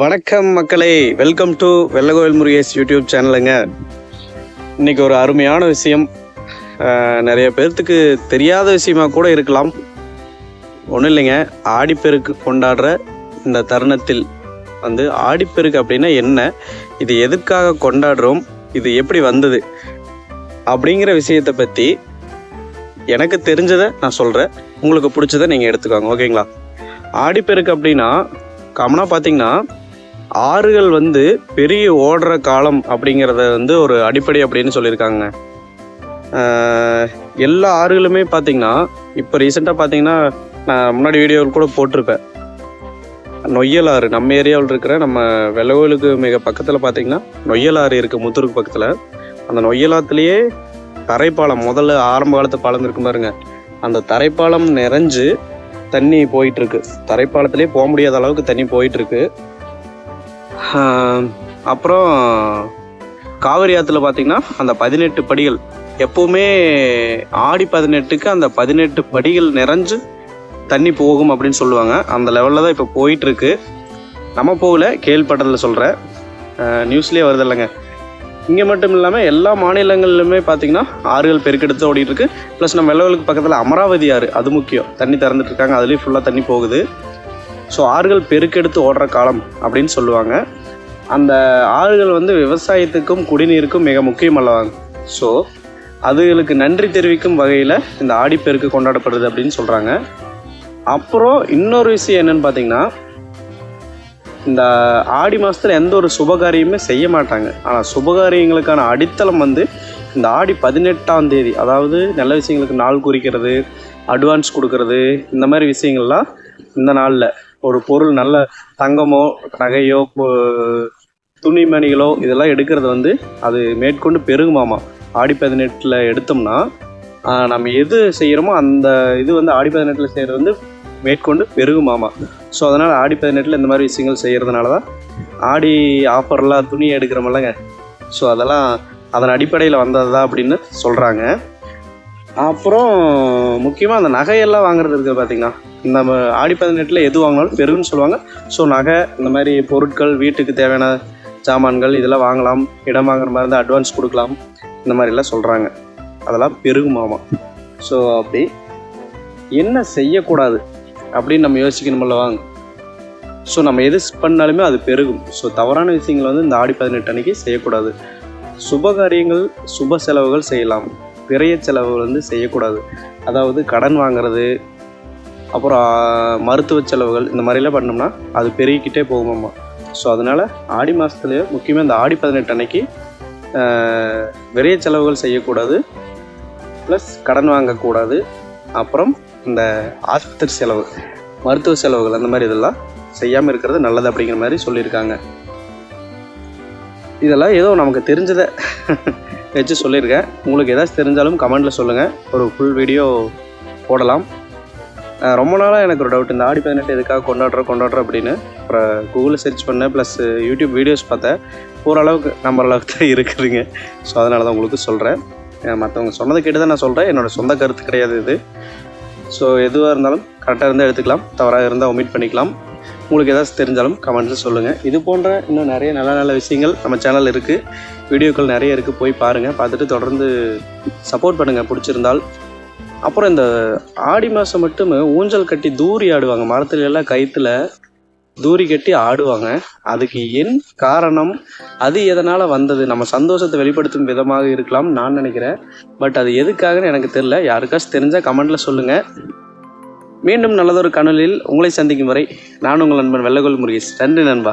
வணக்கம் மக்களே. Welcome to Vellakovil Murugesh YouTube சேனலுங்க இன்னைக்கு ஒரு அருமையான விஷயம். நிறைய பேர்த்துக்கு தெரியாத விஷயமா கூட இருக்கலாம். ஒன்றும் இல்லைங்க. ஆடிப்பெருக்கு கொண்டாடுற இந்த தருணத்தில் வந்து ஆடிப்பெருக்கு அப்படின்னா என்ன? இது எதுக்காக கொண்டாடுறோம்? இது எப்படி வந்தது? அப்படிங்கிற விஷயத்தை பற்றி எனக்கு தெரிஞ்சதை நான் சொல்கிறேன் உங்களுக்கு பிடிச்சதை நீங்கள் எடுத்துக்கோங்க. ஓகேங்களா? ஆடிப்பெருக்கு அப்படின்னா காமனாக பார்த்தீங்கன்னா ஆறுகள் வந்து பெரிய ஓடுற காலம் அப்படிங்கிறத வந்து ஒரு அடிப்படை அப்படின்னு சொல்லியிருக்காங்க. எல்லா ஆறுகளுமே பார்த்தீங்கன்னா இப்போ ரீசெண்டாக பார்த்தீங்கன்னா நான் முன்னாடி வீடியோவில் கூட போட்டிருப்பேன். நொய்யல் ஆறு நம்ம ஏரியாவில் இருக்கிற நம்ம வெள்ளகோயிலுக்கு மிக பக்கத்தில் பார்த்தீங்கன்னா நொய்யல் ஆறு இருக்குது முத்தூருக்கு பக்கத்தில். அந்த நொய்யலாத்துலேயே தரைப்பாலம் முதல்ல ஆரம்ப காலத்து பாலம் இருக்கும் பாருங்க. அந்த தரைப்பாலம் நிறைஞ்சு தண்ணி போயிட்டுருக்கு. தரைப்பாலத்திலே போக முடியாத அளவுக்கு தண்ணி போயிட்டுருக்கு. அப்புறம் காவிரி ஆற்றுல பார்த்தீங்கன்னா அந்த பதினெட்டு படிகள் எப்போவுமே ஆடி பதினெட்டுக்கு அந்த பதினெட்டு படிகள் நிறைஞ்சு தண்ணி போகும் அப்படின்னு சொல்லுவாங்க. அந்த லெவலில் தான் இப்போ போயிட்டுருக்கு. நம்ம போகல கேள்விப்பட்டதில் சொல்கிறேன் நியூஸ்லேயே வருது இல்லைங்க. இங்கே மட்டும் இல்லாமல் எல்லா மாநிலங்களிலுமே பார்த்தீங்கன்னா ஆறுகள் பெருக்கெடுத்து ஓடிட்டுருக்கு ப்ளஸ் நம்ம வெள்ளவலுக்கு பக்கத்தில் அமராவதி ஆறு அது முக்கியம். தண்ணி திறந்துட்டுருக்காங்க அதுலேயும் ஃபுல்லாக தண்ணி போகுது. ஸோ ஆறுகள் பெருக்கெடுத்து ஓடுற காலம் அப்படின்னு சொல்லுவாங்க. அந்த ஆறுகள் வந்து விவசாயத்துக்கும் குடிநீருக்கும் மிக முக்கியம் அல்லவாங்க ஸோ அதுகளுக்கு நன்றி தெரிவிக்கும் வகையில் இந்த ஆடிப்பெருக்கு கொண்டாடப்படுது அப்படின்னு சொல்கிறாங்க அப்புறம் இன்னொரு விஷயம் என்னன்னு பார்த்தீங்கன்னா இந்த ஆடி மாதத்தில் எந்த ஒரு சுபகாரியமே செய்ய மாட்டாங்க. ஆனால் சுபகாரியங்களுக்கான அடித்தளம் வந்து இந்த ஆடி பதினெட்டாம் தேதி அதாவது நல்ல விஷயங்களுக்கு நாள் குறிக்கிறது அட்வான்ஸ் கொடுக்கறது இந்த மாதிரி விஷயங்கள்லாம் இந்த நாளில் ஒரு பொருள் நல்ல தங்கமோ நகையோ துணிமணிகளோ இதெல்லாம் எடுக்கிறது வந்து அது மேற்கொண்டு பெருகுமாமா ஆடி பதினெட்டில் எடுத்தோம்னா நம்ம எது செய்கிறோமோ அந்த இது வந்து ஆடி பதினெட்டில் செய்கிறது வந்து மேற்கொண்டு பெருகுமாமா ஸோ அதனால் ஆடி பதினெட்டில் இந்த மாதிரி விஷயங்கள் செய்கிறதுனால தான் ஆடி ஆஃபர்லாம் துணி எடுக்கிறோமில்லங்க ஸோ அதெல்லாம் அதன் அடிப்படையில் வந்ததா அப்படின்னு சொல்கிறாங்க அப்புறம் முக்கியமாக அந்த நகையெல்லாம் வாங்குறது இருக்குது பார்த்தீங்கன்னா நம்ம ஆடி பதினெட்டில் எது வாங்கினாலும் பெருகுன்னு சொல்லுவாங்க. ஸோ நகை இந்த மாதிரி பொருட்கள் வீட்டுக்கு தேவையான சாமான்கள் இதெல்லாம் வாங்கலாம். இடம் வாங்குற மாதிரி இருந்தால் அட்வான்ஸ் கொடுக்கலாம். இந்த மாதிரிலாம் சொல்கிறாங்க அதெல்லாம் பெருகுமாமா ஸோ அப்படி என்ன செய்யக்கூடாது அப்படின்னு நம்ம யோசிக்கணுமில்ல வாங்க. ஸோ நம்ம எது பண்ணாலுமே அது பெருகும். ஸோ தவறான விஷயங்களை வந்து இந்த ஆடி பதினெட்டு அன்னைக்கு செய்யக்கூடாது. சுப காரியங்கள் சுப செலவுகள் செய்யலாம். விரைய செலவுகள் வந்து செய்யக்கூடாது. அதாவது கடன் வாங்குறது அப்புறம் மருத்துவ செலவுகள் இந்த மாதிரிலாம் பண்ணோம்னா அது பெருகிக்கிட்டே போகுமாம்மா. ஸோ அதனால் ஆடி மாதத்துலேயே முக்கியமாக இந்த ஆடி பதினெட்டு அன்னைக்கு விரைய செலவுகள் செய்யக்கூடாது. ப்ளஸ் கடன் வாங்கக்கூடாது. அப்புறம் இந்த ஆஸ்பத்திரி செலவு மருத்துவ செலவுகள் அந்த மாதிரி இதெல்லாம் செய்யாமல் இருக்கிறது நல்லது அப்படிங்கிற மாதிரி சொல்லியிருக்காங்க. இதெல்லாம் ஏதோ நமக்கு தெரிஞ்சதை. வச்சு சொல்லியிருக்கேன் உங்களுக்கு ஏதாச்சும் தெரிஞ்சாலும் கமெண்டில் சொல்லுங்கள் ஒரு ஃபுல் வீடியோ போடலாம். ரொம்ப நாளாக எனக்கு ஒரு டவுட் இந்த ஆடி பதினெட்டு எதுக்காக கொண்டாடுறோம் கொண்டாடுறோம் அப்படின்னு. அப்புறம் கூகுளில் சர்ச் பண்ணேன் ப்ளஸ் யூடியூப் வீடியோஸ் பார்த்தேன். ஓரளவுக்கு நம்ம அளவுக்கு தான் இருக்குதுங்க. ஸோ அதனால தான் உங்களுக்கு சொல்கிறேன் மற்றவங்க சொன்னதை கேட்டு தான் நான் சொல்கிறேன் என்னோடய சொந்த கருத்து கிடையாது இது. ஸோ எதுவாக இருந்தாலும் கரெக்டாக இருந்தால் எடுத்துக்கலாம். தவறாக இருந்தால் ஒமிட் பண்ணிக்கலாம். உங்களுக்கு ஏதாச்சும் தெரிஞ்சாலும் கமெண்ட்ஸில் சொல்லுங்கள் இது போன்ற இன்னும் நிறைய நல்ல நல்ல விஷயங்கள் நம்ம சேனல் இருக்குது வீடியோக்கள் நிறைய இருக்குது போய் பாருங்கள் பார்த்துட்டு தொடர்ந்து சப்போர்ட் பண்ணுங்கள் பிடிச்சிருந்தால். அப்புறம் இந்த ஆடி மாதம் மட்டும் ஊஞ்சல் கட்டி தூரி ஆடுவாங்க. மரத்துல எல்லாம் கயிற்றுல தூரி கட்டி ஆடுவாங்க. அதுக்கு என் காரணம் அது எதனால் வந்தது? நம்ம சந்தோஷத்தை வெளிப்படுத்தும் விதமாக இருக்கலாம் நான் நினைக்கிறேன். பட் அது எதுக்காகன்னு எனக்கு தெரில யாருக்காச்சும் தெரிஞ்சால் கமெண்ட்டில் சொல்லுங்கள் மீண்டும் நல்லதொரு கனலில் உங்களை சந்திக்கும் வரை நான் உங்கள் நண்பன் வெள்ளகோல் முருகேஷ். நன்றி நண்பா.